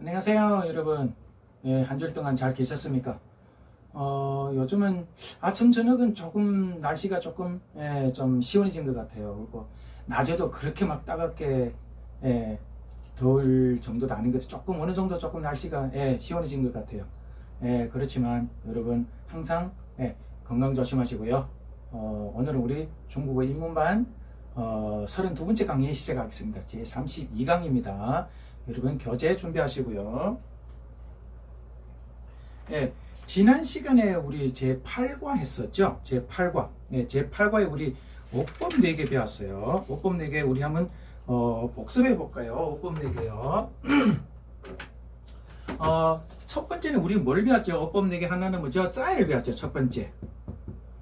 안녕하세요, 여러분. 예, 한 주일 동안 잘 계셨습니까? 어, 요즘은 아침, 저녁은 조금, 날씨가 조금, 예, 좀 시원해진 것 같아요. 그리고 낮에도 그렇게 막 따갑게, 예, 더울 정도도 아닌 것. 조금, 어느 정도 조금 날씨가, 예, 시원해진 것 같아요. 예, 그렇지만 여러분, 항상, 예, 건강 조심하시고요. 어, 오늘은 우리 중국어 입문반, 어, 32번째 강의 시작하겠습니다. 제 32강입니다. 여러분 교재 준비하시고요. 예, 지난 시간에 우리 제 8과 했었죠? 제 8과. 예, 제 8과에 우리 오법 4개 배웠어요. 오법 4개 우리 한번 어, 복습해 볼까요? 오법 4개요. 어, 첫 번째는 우리 뭘 배웠죠? 오법 4개 하나는 뭐죠? 짜이를 배웠죠. 첫 번째.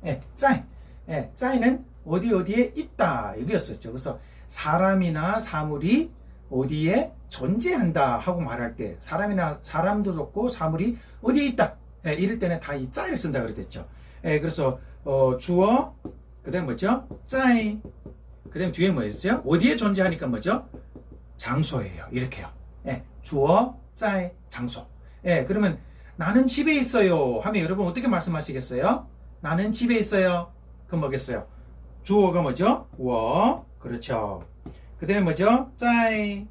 예, 짜이. 예, 짜이는 어디 어디에 있다. 이거였었죠. 그래서 사람이나 사물이 어디에 존재한다 하고 말할 때 사람이나 사람도 좋고 사물이 어디에 있다 예, 이럴 때는 다 이 짜이를 쓴다 그랬댔죠. 예, 그래서 어, 주어 그다음 뭐죠? 짜이 그다음 뒤에 뭐였어요? 어디에 존재하니까 뭐죠? 장소예요. 이렇게요. 예, 주어 짜이 장소. 예, 그러면 나는 집에 있어요 하면 여러분 어떻게 말씀하시겠어요? 나는 집에 있어요. 그럼 뭐겠어요? 주어가 뭐죠? 워 그렇죠. 그 다음에 뭐죠? 在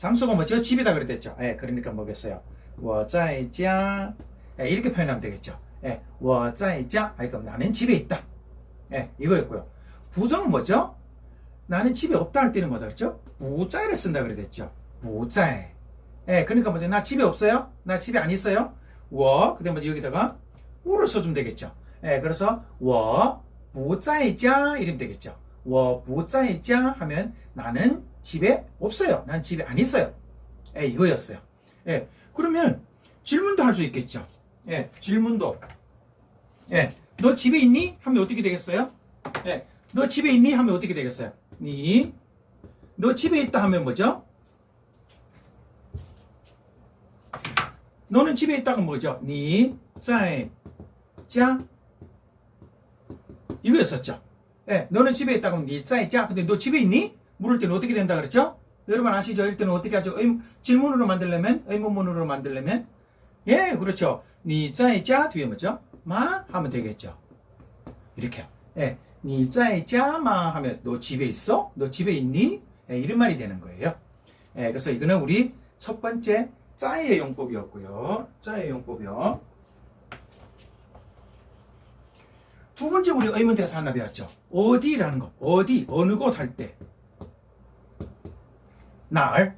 장소가 뭐죠? 집이다 그랬댔죠. 예, 그러니까 뭐겠어요? 我在家 예, 이렇게 표현하면 되겠죠. 예, 我在家 아니 그럼 나는 집에 있다. 예, 이거였고요. 부정은 뭐죠? 나는 집에 없다 할 때는 뭐다 그랬죠? 不在를 쓴다 그랬댔죠. 不在 예, 그러니까 뭐죠? 나 집에 없어요? 나 집에 안 있어요? 我 그다음에 뭐 여기다가 우를 써주면 되겠죠. 예, 그래서 我不在家 이러면 되겠죠. 我不在家 하면 나는 집에 없어요. 난 집에 안 있어요. 예, 이거였어요. 예, 그러면 질문도 할 수 있겠죠. 예, 질문도. 예, 너 집에 있니? 하면 어떻게 되겠어요? 예, 너 집에 있니? 하면 어떻게 되겠어요? 니, 너 집에 있다 하면 뭐죠? 너는 집에 있다가 뭐죠? 니, 在家 이거였었죠. 예, 너는 집에 하면 니 짜이 짜. 근데 너 집에 있니? 물을 때는 어떻게 된다 그랬죠? 여러분 아시죠? 때는 어떻게 하죠? 의, 질문으로 만들려면 의문문으로 만들려면 예, 그렇죠. 니 짜이짜 뒤에 뭐죠? 마 하면 되겠죠. 이렇게요. 예, 니 짜이짜마 하면 너 집에 있어? 너 집에 있니? 예, 이런 말이 되는 거예요. 예, 그래서 이거는 우리 첫 번째 짜이의 용법이었고요. 짜이의 용법이요. 두 번째 우리 의문대사 하나 배웠죠. 어디라는 거. 어디, 어느 곳 할 때. 날.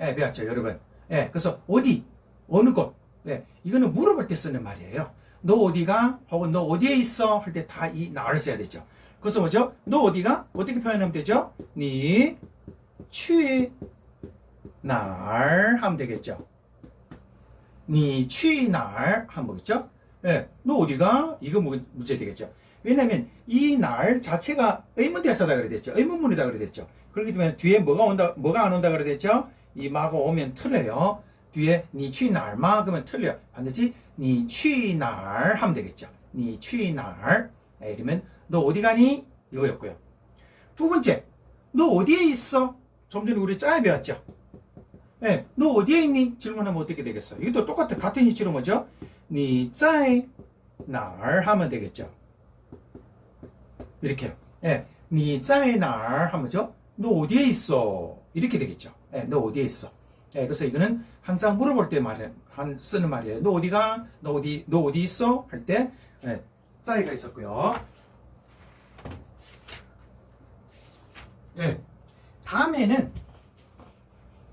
예, 배웠죠, 여러분. 예, 그래서 어디, 어느 곳. 예, 이거는 물어볼 때 쓰는 말이에요. 너 어디가? 혹은 너 어디에 있어? 할 때 다 이 나를 써야 되죠. 그래서 뭐죠? 너 어디가? 어떻게 표현하면 되죠? 니, 취, 날 하면 되겠죠. 니, 취, 날 하면 뭐겠죠? 예, 너 어디가? 이거 뭐 문제 되겠죠. 왜냐면 이 날 자체가 의문대사다 그랬죠. 의문문이다 그랬죠. 그렇기 때문에 뒤에 뭐가 온다, 뭐가 안 온다 그랬죠. 이 마가 오면 틀려요. 뒤에 니취 날마 그러면 틀려요. 반드시 니취 날 하면 되겠죠. 니취 날 아, 이러면 너 어디 가니? 이거였고요. 두 번째, 너 어디에 있어? 좀 전에 우리 짜야 배웠죠. 예, 네, 너 어디에 있니? 질문하면 어떻게 되겠어? 이것도 똑같아. 같은 위치로 뭐죠? 니 짜이 날 하면 되겠죠. 이렇게요. 예, 니짱이날 하면 뭐죠? 너 어디에 있어? 이렇게 되겠죠. 예, 너 어디에 있어? 예, 그래서 이거는 항상 물어볼 때 말해, 한, 쓰는 말이에요. 너 어디가? 너 어디? 너 어디 있어? 할 때, 예, 짜이가 있었고요. 예, 다음에는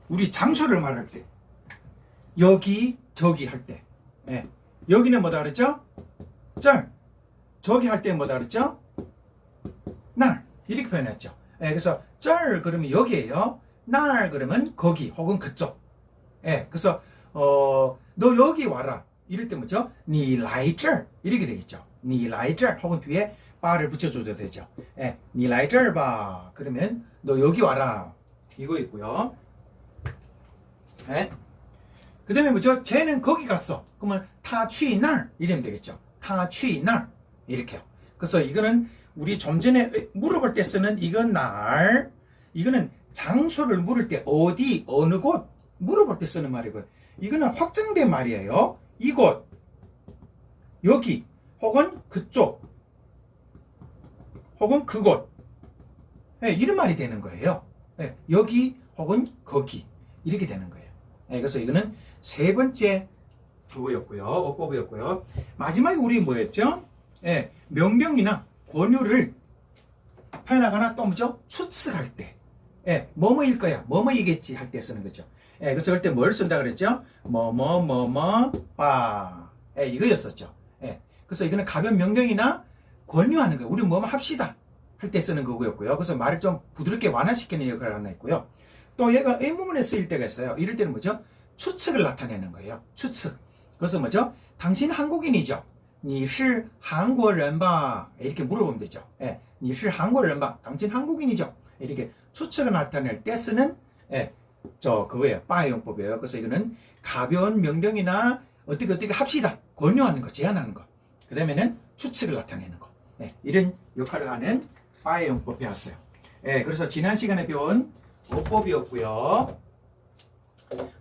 우리 장소를 말할 때, 여기 저기 할 때, 예, 여기는 뭐다 그랬죠? 쩔. 저기 할 때 뭐다 그랬죠? 날. 이렇게 표현했죠. 예, 그래서 쩔 그러면 여기에요. 날 그러면 거기 혹은 그쪽. 예, 그래서 어, 너 여기 와라. 이럴 때 뭐죠? 니来这儿 이렇게 되겠죠. 니来这儿 혹은 뒤에 바를 붙여줘도 되죠. 예, 니来这儿봐. 그러면 너 여기 와라. 이거 있고요. 예. 그 다음에 뭐죠? 쟤는 거기 갔어. 그러면 타去날 이러면 되겠죠. 타去날 이렇게요. 그래서 이거는 우리 좀 전에 물어볼 때 쓰는 이건 날 이거는 장소를 물을 때 어디 어느 곳 물어볼 때 쓰는 말이고요. 이거는 확장된 말이에요. 이곳, 여기, 혹은 그쪽, 혹은 그곳. 예, 이런 말이 되는 거예요. 예, 여기 혹은 거기 이렇게 되는 거예요. 예, 그래서 이거는 세 번째 그거였고요. 어법이었고요. 마지막에 우리 뭐였죠? 예, 명령이나 권유를 표현하거나 또 뭐죠? 추측할 때. 예, 뭐뭐일 거야. 뭐뭐이겠지 할 때 쓰는 거죠. 예, 그래서 그때 뭘 쓴다 그랬죠? 뭐뭐 뭐뭐 빠. 예, 이거였었죠. 예. 그래서 이거는 가변 명령이나 권유하는 거예요. 우리 뭐뭐 합시다. 할 때 쓰는 거고였고요. 그래서 말을 좀 부드럽게 완화시키는 역할을 하나 했고요. 또 얘가 의문문에 쓰일 때가 있어요. 이럴 때는 뭐죠? 추측을 나타내는 거예요. 추측. 그래서 뭐죠? 당신 한국인이죠? 니시 한국인吧? 이렇게 물어보면 되죠. 예, 니시 한국인吧? 당신 한국인이죠? 이렇게 추측을 나타낼 때 쓰는 예, 저 그거예요. 빠용법이에요. 그래서 이거는 가벼운 명령이나 어떻게 어떻게 합시다. 권유하는 거, 제안하는 거. 그다음에는 추측을 나타내는 거. 예, 이런 역할을 하는 빠용법이었어요. 예, 그래서 지난 시간에 배운 어법이었고요.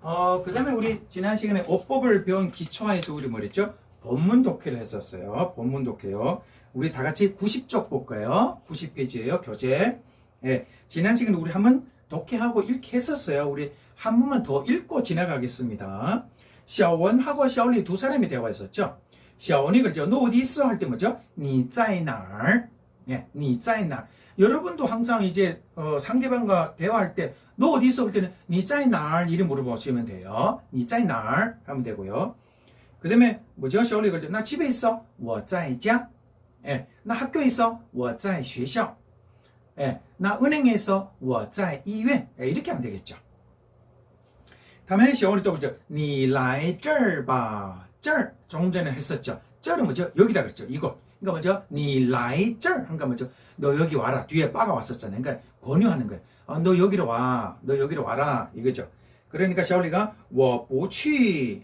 어, 그 다음에 우리 지난 시간에 어법을 배운 기초화에서 우리 뭐랬죠? 본문 독해를 했었어요. 본문 독해요. 우리 다 같이 90쪽 볼까요? 90페이지예요. 교재. 예. 지난 시간에 우리 한번 독해하고 읽기 했었어요. 우리 한 번만 더 읽고 지나가겠습니다. 샤원하고 샤오리 두 사람이 대화했었죠. 샤원이 그러죠. 너 어디 있어? 할 때 뭐죠? 你在哪儿? 예, 你在哪儿? 여러분도 항상 이제 어, 상대방과 대화할 때 너 어디 있어? 볼 때는 你在哪儿? 이름 물어보시면 돼요. 你在哪儿? 하면 되고요. 그 다음에 뭐죠? 샤오리 그러죠. 나 집에 있어. 我在家. 예, 나 학교에 있어. 我在学校. 예, 나 은행에 있어. 我在医院. 예, 이렇게 하면 되겠죠. 다음에 샤오리 또 그러죠. 你来这儿吧. 这儿 조금 전에 했었죠. 这儿은 뭐죠? 여기다 그랬죠. 이거. 그러니까 뭐죠? 你来这儿. 그러니까 뭐죠? 너 여기 와라. 뒤에 빠가 왔었잖아요. 그러니까 권유하는 거예요. 어, 너 여기로 와. 너 여기로 와라. 이거죠. 그러니까 샤오리가 我不去.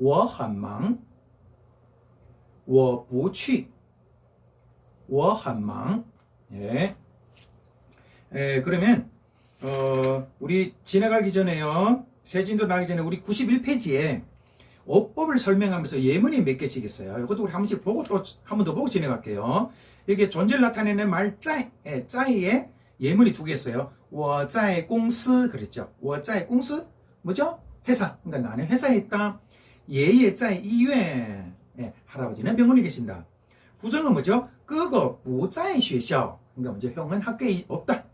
我很忙。我不去。我很忙。 예. 예, 그러면 어, 우리 지나가기 전에요. 세진도 나기 전에 우리 91페이지에 어법을 설명하면서 예문이 몇 개씩 있어요. 이것도 우리 한 번씩 보고 또 한 번 더 보고 진행할게요. 여기에 존재를 나타내는 말 짜이, 예, 짜이에 예문이 두 개 있어요. 我在公司 그랬죠. 我在公司 뭐죠? 회사. 그러니까 나는 회사에 있다. 예예 在医院 예, 할아버지는 병원에 계신다. 부정은 뭐죠? 哥哥不在学校 그러니까 먼저 형은 학교에 없다.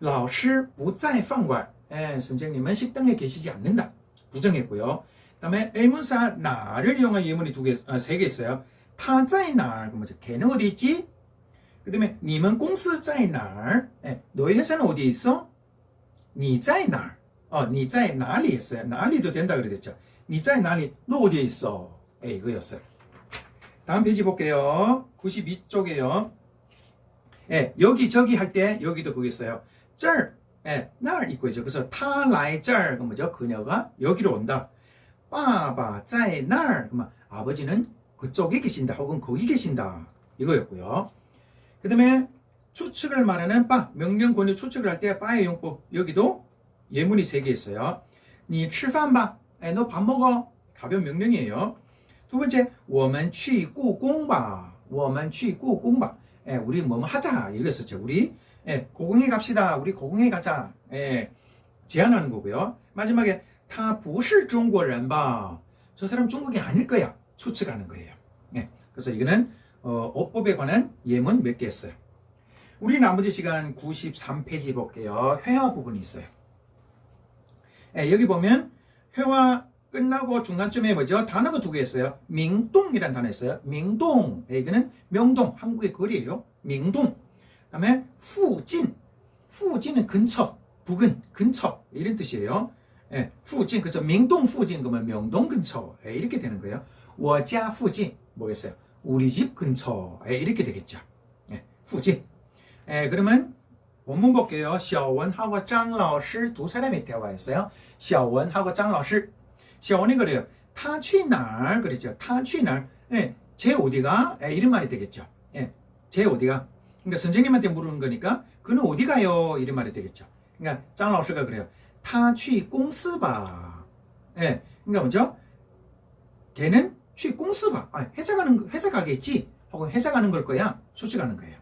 老师不在饭馆 예, 선생님은 식당에 계시지 않는다. 부정했고요. 그다음에 의문사 나를 이용한 예문이 두 개, 아, 세 개 있어요. 他在哪儿? 그럼 뭐죠? 걔는 어디 있지? 그다음에 你们公司在哪儿? 예, 너희 회사는 어디에 있어? 你在哪儿? 어, 你在哪里 했어요. 哪里도 된다 그랬죠. 你在哪里? 너 어디에 있어? 예, 이거였어요. 다음 페이지 볼게요. 92쪽이에요. 예, 여기 저기 할 때 여기도 그게 있어요. 这儿 예, 날 있고 있죠. 그래서 他来这儿 그 뭐죠? 그녀가 여기로 온다. 爸爸在那儿 그러면 아버지는 그쪽에 계신다 혹은 거기 계신다 이거였고요. 그다음에 추측을 말하는 빠 명령 권유 추측을 할 때 빠의 용법 여기도 예문이 세 개 있어요. 你吃饭吧. 예, 너 밥 먹어. 가벼운 명령이에요. 두 번째, 我们去故宫吧.我们去故宫吧. 예, 우리 뭐뭐 하자 이거였었죠. 우리 예, 고궁에 갑시다. 우리 고궁에 가자. 예, 제안하는 거고요. 마지막에 他不是中国人吧? 저 사람 중국이 아닐 거야. 추측하는 거예요. 예, 그래서 이거는 어, 어법에 관한 예문 몇 개 했어요. 우리 나머지 시간 93페이지 볼게요. 회화 부분이 있어요. 예, 여기 보면 회화 끝나고 중간쯤에 뭐죠? 단어가 두 개 있어요. 민동이란 단어 있어요. 민동. 여기는 명동, 한국의 거리예요. 민동. 그다음에 후진. 후진은 근처, 부근, 근처 이런 뜻이에요. 예, 후진 그죠? 민동 후진 그러면 명동 근처 예, 이렇게 되는 거예요. 워자 후진 뭐겠어요? 우리 집 근처 예, 이렇게 되겠죠. 예, 후진. 예, 그러면 원문 볼게요. 小文하고张老师두 사람의 대화였어요. 小文하고张老师 小文이 그래요. 他去哪儿 그랬죠. 他去哪儿 예, 제 어디가 예, 이런 말이 되겠죠. 예, 제 어디가 그러니까 선생님한테 물으는 거니까 그는 어디 가요 이런 말이 되겠죠. 그러니까 장老师가 그래요. 他去公司吧. 예, 그러니까 뭐죠? 걔는 去公司吧. 아, 회사 가는 거- 회사 가겠지. 혹은 회사 가는 걸 거야. 수치 가는 거예요.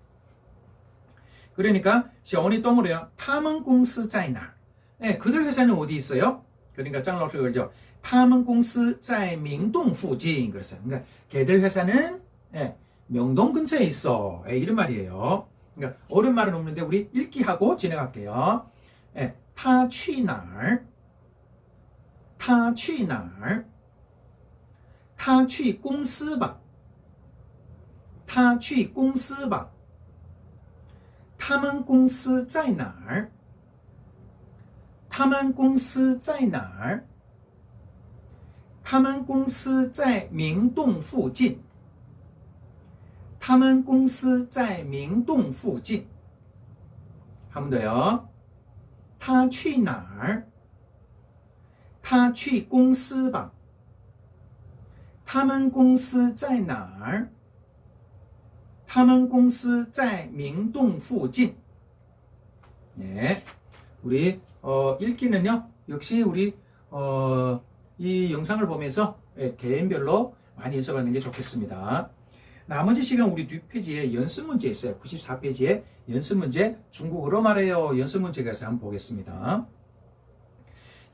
그러니까 시어머니 동물이요. 타먼 공스 짜이나. 네, 예, 그들 회사는 어디 있어요? 그러니까 짱라오스가 그러죠. 타먼 공스 짜이 명동 후진 그랬어요. 그러니까 걔들 회사는 네, 명동 근처에 있어. 네, 이런 말이에요. 그러니까 어른 말은 없는데 우리 읽기하고 진행할게요. 네, 타취날 타취날 타취 공스바 타취 공스바 他们公司在哪儿？他们公司在哪儿？他们公司在明洞附近。他们公司在明洞附近。他们对哦，他去哪儿？他去公司吧。他们公司在哪儿？ 他们公司在明洞附近。 네, 우리 어, 읽기는요. 역시 우리 어, 이 영상을 보면서 예, 개인별로 많이 연습하는 게 좋겠습니다. 나머지 시간 우리 뒷페이지에 연습 문제 있어요. 94페이지에 연습 문제 중국어로 말해요. 연습 문제가 있어요. 한번 보겠습니다.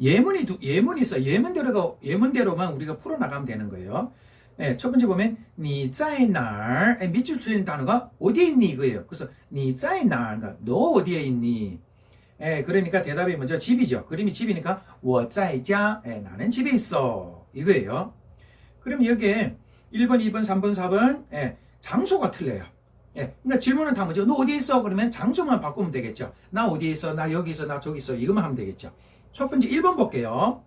예문이 두, 예문이 있어. 예문대로가 예문대로만 우리가 풀어 나가면 되는 거예요. 네, 첫 번째 보면 你在哪儿? 에, 밑줄 치는 단어가 어디에 있니 이거예요. 그래서 你在哪儿? 그러니까 너 어디에 있니? 예, 그러니까 대답이 먼저 집이죠. 그림이 집이니까 我在家. 예, 나는 집에 있어. 이거예요. 그럼 여기에 1번, 2번, 3번, 4번 예, 장소가 틀려요. 예, 그러니까 질문은 다 뭐죠? 너 어디 있어? 그러면 장소만 바꾸면 되겠죠. 나 어디 있어? 나 여기 있어? 나 저기 있어? 이것만 하면 되겠죠. 첫 번째 1번 볼게요.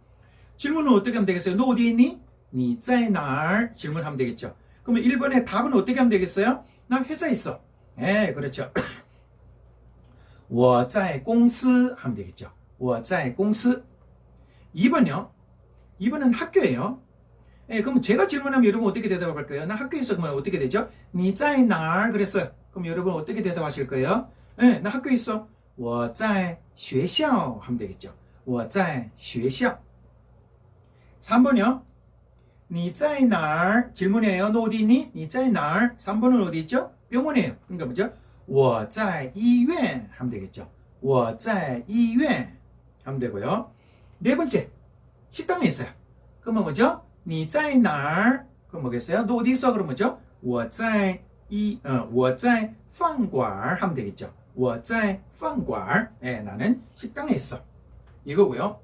질문은 어떻게 하면 되겠어요? 너 어디 있니? 你在哪儿? 질문하면 되겠죠. 그러면 1번의 답은 어떻게 하면 되겠어요? 나 회사에 있어. 예, 그렇죠. 我在公司 하면 되겠죠. 我在公司. 2번요. 2번은 학교예요. 예, 그럼 제가 질문하면 여러분 어떻게 대답할 거예요? 나 학교에 있어. 그러면 어떻게 되죠? 你在哪儿? 그랬어요. 그럼 여러분 어떻게 대답하실 거예요? 예, 나 학교에 있어. 我在学校 하면 되겠죠. 我在学校. 3번이요. 你在哪儿? 질문이에요. 너 어디 있니? 你在哪儿? 3번은 어디 있죠? 병원이에요. 그러니까 뭐죠? 我在医院 하면 되겠죠. 我在医院 하면 되고요. 네 번째. 식당에 있어요. 그러면 뭐죠? 你在哪儿? 그럼 뭐겠어요? 너 어디 있어? 그럼 뭐죠? 我在이 어, 我在饭馆 하면 되겠죠. 我在饭馆. 예, 나는 식당에 있어. 이거고요.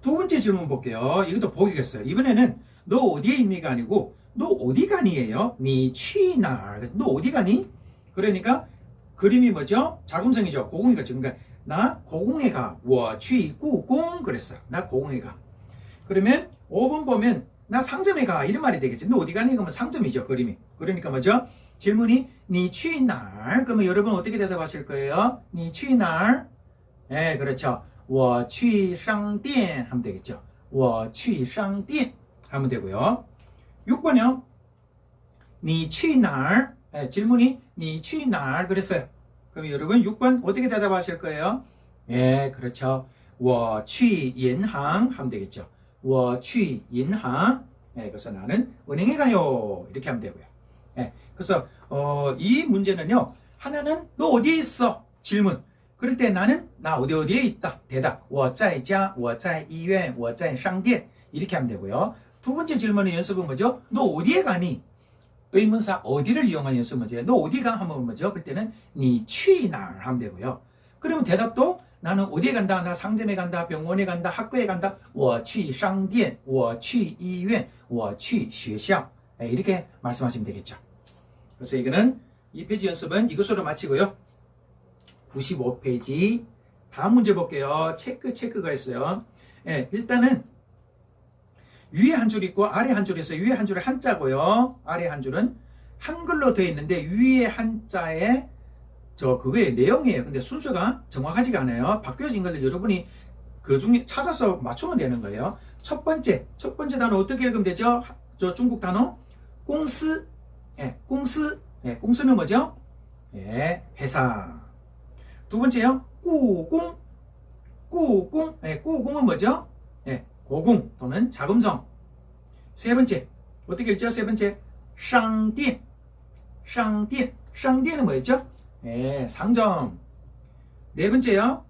두 번째 질문 볼게요. 이것도 보기겠어요. 이번에는 너 어디에 있니가 아니고 너 어디 가니예요. 니 취나. 너 어디 가니? 그러니까 그림이 뭐죠? 자금성이죠. 고궁이가 지금 그러니까 나 고궁에 가. 와, 취구공 그랬어요. 나 고궁에 가. 그러면 5번 보면 나 상점에 가. 이런 말이 되겠지. 너 어디 가니? 그러면 상점이죠. 그림이. 그러니까 뭐죠? 질문이 니취나 그러면 여러분 어떻게 대답하실 거예요? 니취나 예, 그렇죠. 我去商店 하면 되겠죠. 我去商店 하면 되고요. 6번이요. 你去哪儿? 예, 질문이 你去哪儿? 그랬어요. 그럼 여러분 6번 어떻게 대답하실 거예요? 예, 그렇죠. 我去银行 하면 되겠죠. 我去银行. 예, 그래서 나는 은행에 가요. 이렇게 하면 되고요. 예, 그래서 어, 이 문제는요. 하나는 너 어디에 있어? 질문. 그럴 때 나는 나 어디 어디에 있다. 대답. 我在家,我在医院,我在商店. 이렇게 하면 되고요. 두 번째 질문의 연습은 뭐죠? 너 어디에 가니? 의문사 어디를 이용한 연습 문제예요. 너 어디가 하면 뭐죠? 그럴 때는 你去哪儿 하면 되고요. 그러면 대답도 나는 어디에 간다? 나 상점에 간다. 병원에 간다. 학교에 간다. 我去商店,我去医院,我去学校. 예, 이렇게 말씀하시면 되겠죠. 그래서 이거는 이 페이지 연습은 이것으로 마치고요. 95페이지 다음 문제 볼게요. 체크 체크가 있어요. 예, 일단은 위에 한 줄 있고 아래 한 줄 있어요. 위에 한 줄은 한자고요. 아래 한 줄은 한글로 되어 있는데 위에 한자에 저 그거의 내용이에요. 근데 순서가 정확하지가 않아요. 바뀌어진 것을 여러분이 그 중에 찾아서 맞추면 되는 거예요. 첫 번째, 첫 번째 단어 어떻게 읽으면 되죠? 저 중국 단어 공스, 예, 공스, 예, 공스는 뭐죠? 예, 회사. 두 번째요, 꾸공, 꾸공, 예, 꾸공은 뭐죠? 예, 고궁 또는 자금성. 세 번째, 어떻게 읽죠? 세 번째, 상店, 상店, 상店은 뭐였죠? 예, 상점. 네 번째요,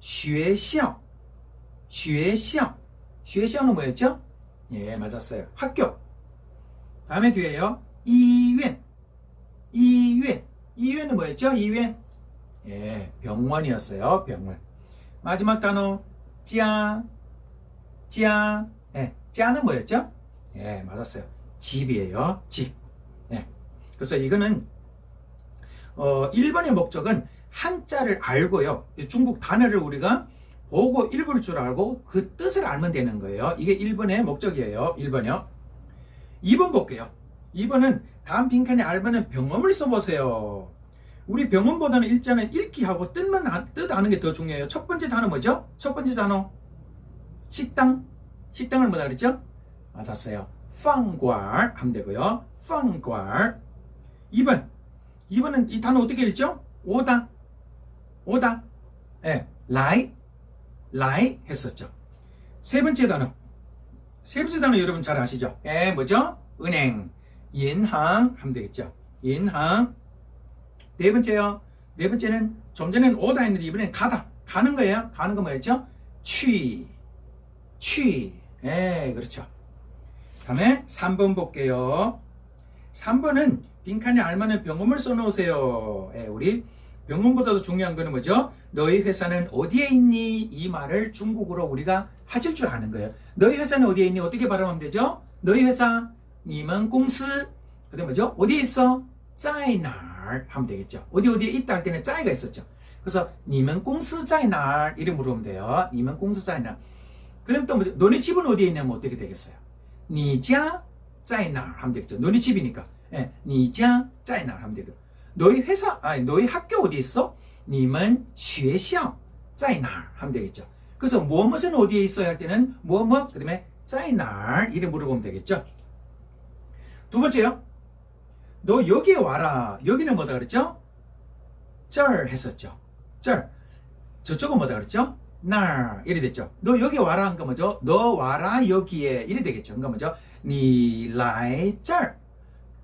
学校, 学校, 学校는 뭐였죠? 예, 맞았어요. 학교. 다음에 뒤에요, 医院, 医院, 医院은 뭐였죠? 医院. 예, 병원이었어요. 병원. 마지막 단어 짜, 짜. 예, 짜는 뭐였죠? 예, 맞았어요. 집이에요. 집. 예. 그래서 이거는 어, 1번의 목적은 한자를 알고요. 중국 단어를 우리가 보고 읽을 줄 알고 그 뜻을 알면 되는 거예요. 이게 1번의 목적이에요. 1번이요. 2번 볼게요. 2번은 다음 빈칸에 알바는 병음을 써보세요. 우리 병원보다는 일자는 읽기하고 뜻만 아, 뜻 아는 게 더 중요해요. 첫 번째 단어 뭐죠? 첫 번째 단어 식당 식당을 뭐라 그랬죠? 아, 맞았어요. 빵괄 하면 되고요. 빵괄 2번 2번은 이 단어 어떻게 읽죠? 오다 오다 예, 라이 라이 했었죠. 세 번째 단어 세 번째 단어 여러분 잘 아시죠? 예, 뭐죠? 은행 인항 하면 되겠죠. 인항 네 번째요. 네 번째는 좀 전에는 오다 했는데 이번엔 가다. 가는 거예요. 가는 거 뭐였죠? 취. 취. 예, 그렇죠. 다음에 3번 볼게요. 3번은 빈칸에 알맞는 병원을 써놓으세요. 예, 우리 병문보다도 중요한 거는 뭐죠? 너희 회사는 어디에 있니? 이 말을 중국어로 우리가 하실 줄 아는 거예요. 너희 회사는 어디에 있니? 어떻게 발음하면 되죠? 너희 회사, 니만 공스. 그다음 뭐죠? 어디 있어? 짜이나. 날 하면 되겠죠. 어디 어디에 있다 할 때는 짜이가 있었죠. 그래서 니면 공스 짜이 날 이름으로 보면 돼요. 니면 공스 짜이 날. 그럼 또 뭐죠? 너네 집은 어디에 있냐면 어떻게 되겠어요? 니자 짜이 날 하면 되겠죠. 너네 집이니까. 예, 니자 짜이 날 하면 되고. 너희 회사 아니 너희 학교 어디 있어? 니면 学校 짜이 날 하면 되겠죠. 그래서 뭐, 무엇은 어디에 있어야 할 때는 뭐뭐 그다음에 짜이 날 이름으로 보면 되겠죠. 두 번째요. 너 여기에 와라. 여기는 뭐다 그랬죠? 这儿 했었죠. 这儿. 저쪽은 뭐다 그랬죠? 날 이래 됐죠. 너 여기 와라 한거 뭐죠? 너 와라 여기에 이래 되겠죠. 그러니까 뭐죠? 你来这儿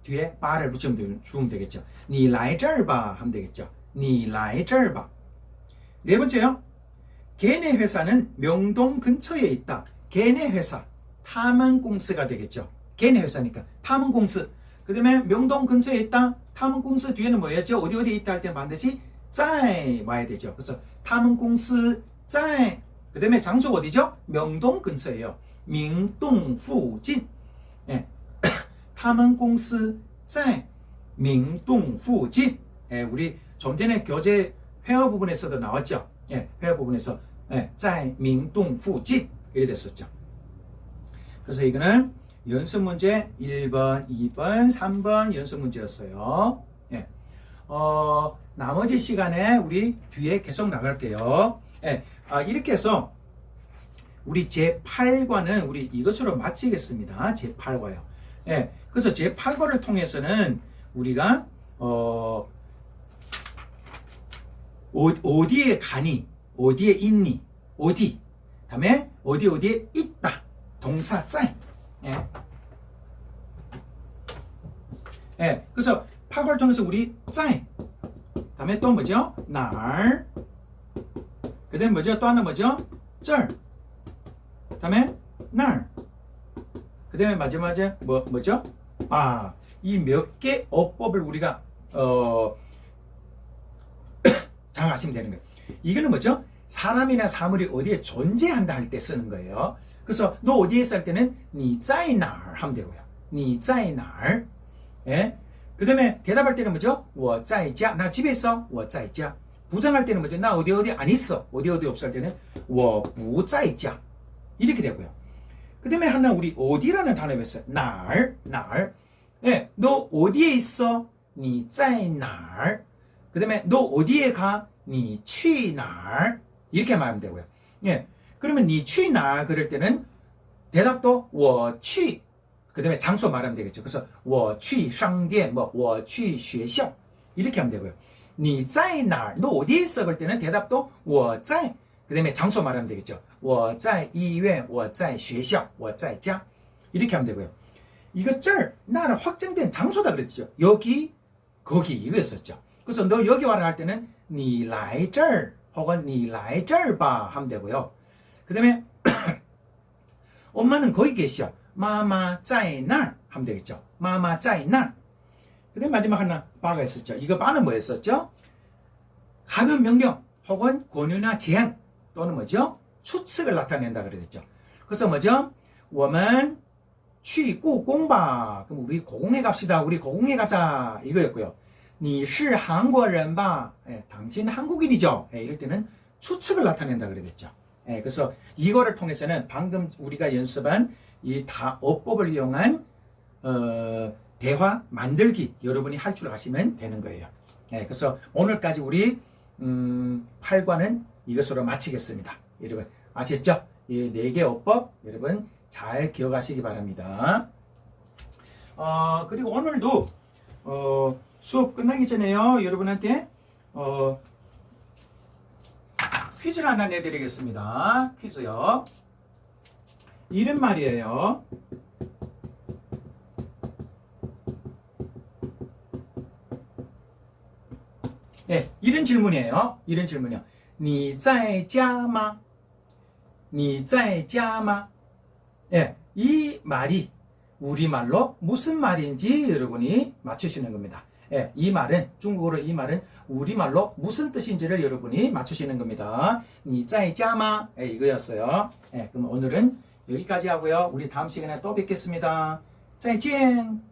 뒤에 바를 붙이면 되- 주면 되겠죠. 你来这儿吧 하면 되겠죠. 你来这儿吧. 네 번째요. 걔네 회사는 명동 근처에 있다. 걔네 회사 탐은공스가 되겠죠. 걔네 회사니까 탐은공스. 그 다음에 명동 근처에 있다. 탐문공스 뒤에는 뭐였죠? 어디 어디 있다 할 때는 반드시 짜이 와야 되죠. 그래서 탐문공스 짜이 그 다음에 장소 어디죠? 명동 근처예요. 명동 후진 예. 탐문공스 짜이 명동 후진 예, 우리 좀 전에 교재 회화 부분에서도 나왔죠. 예, 회화 부분에서 예, 짜이 명동 후진 이래 됐었죠. 그래서 이거는 연습 문제 1번, 2번, 3번 연습 문제였어요. 예. 어, 나머지 시간에 우리 뒤에 계속 나갈게요. 예. 아, 이렇게 해서 우리 제8과는 우리 이것으로 마치겠습니다. 제8과요. 예. 그래서 제8과를 통해서는 우리가 어, 어 어디에 가니, 어디에 있니, 어디, 다음에 어디 어디에 있다, 동사 짤. 예. 예. 그래서 8과를 통해서 우리 짤, 다음에 또 뭐죠? 날, 그 다음 뭐죠? 또 하나 뭐죠? 쩔. 다음에 날. 그 다음에 마지막에 뭐 뭐죠? 아, 이 몇 개 어법을 우리가 어 장하시면 되는 거예요. 이거는 뭐죠? 사람이나 사물이 어디에 존재한다 할 때 쓰는 거예요. 그래서 너 어디에 있을 때는 你在哪儿 하면 되고요. 你在哪儿 예? 그다음에 대답할 때는 뭐죠? 我在家. 나 집에 있어. 我在家. 부정할 때는 뭐죠? 나 어디 어디 안 있어. 어디 어디 없어 할 때는 我不在家. 이렇게 되고요. 그 다음에 하나 우리 어디라는 단어 배웠어요. 날, 날. 예, 너 어디에 있어? 你在哪儿? 그 다음에 너 어디에 가? 你去哪儿? 이렇게 말하면 되고요. 예, 그러면 你去哪儿 그럴 때는 대답도 我去. 그 다음에 장소 말하면 되겠죠. 그래서 我去商店, 뭐, 我去学校. 이렇게 하면 되고요. 你在哪儿? 너 어디에 있어? 그럴 때는 대답도 我在. 그 다음에 장소 말하면 되겠죠. 我在医院,我在学校,我在家. 이렇게 하면 되고요. 이거 쩔 나는 확정된 장소다 그랬죠. 여기, 거기 이거였었죠. 그래서 너 여기 와라 할 때는 你来这儿 혹은 你来这儿吧 하면 되고요. 그 다음에 엄마는 거기 계셔. 마마 在那儿 하면 되겠죠. 마마 在那儿. 그 다음에 마지막 하나 바가 있었죠. 이거 바는 뭐였었죠? 가변 명령 혹은 권유나 제한 또는 뭐죠? 추측을 나타낸다 그랬죠. 그래서 뭐죠? 我们去故宫吧. 그럼 우리 고궁에 갑시다. 우리 고궁에 가자. 이거였고요. 你是韩国人吧? 예, 당신 한국인이죠. 예, 이럴 때는 추측을 나타낸다 그랬죠. 예, 그래서 이거를 통해서는 방금 우리가 연습한 이 다 어법을 이용한 어, 대화 만들기 여러분이 할 줄 아시면 되는 거예요. 예, 그래서 오늘까지 우리 음, 8과는 이것으로 마치겠습니다. 여러분 아셨죠? 이 네 개 어법 여러분 잘 기억하시기 바랍니다. 어, 그리고 오늘도 어, 수업 끝나기 전에요 여러분한테 어, 퀴즈를 하나 내드리겠습니다. 퀴즈요. 이런 말이에요. 네, 이런 질문이에요. 이런 질문이요. 你在家吗?你在家吗? 예, 이 말이 우리말로 무슨 말인지 여러분이 맞추시는 겁니다. 예, 이 말은 중국어로 이 말은 우리말로 무슨 뜻인지를 여러분이 맞추시는 겁니다. 니짜이 짜마 예, 이거였어요. 예, 그럼 오늘은 여기까지 하고요. 우리 다음 시간에 또 뵙겠습니다. 짜이찐!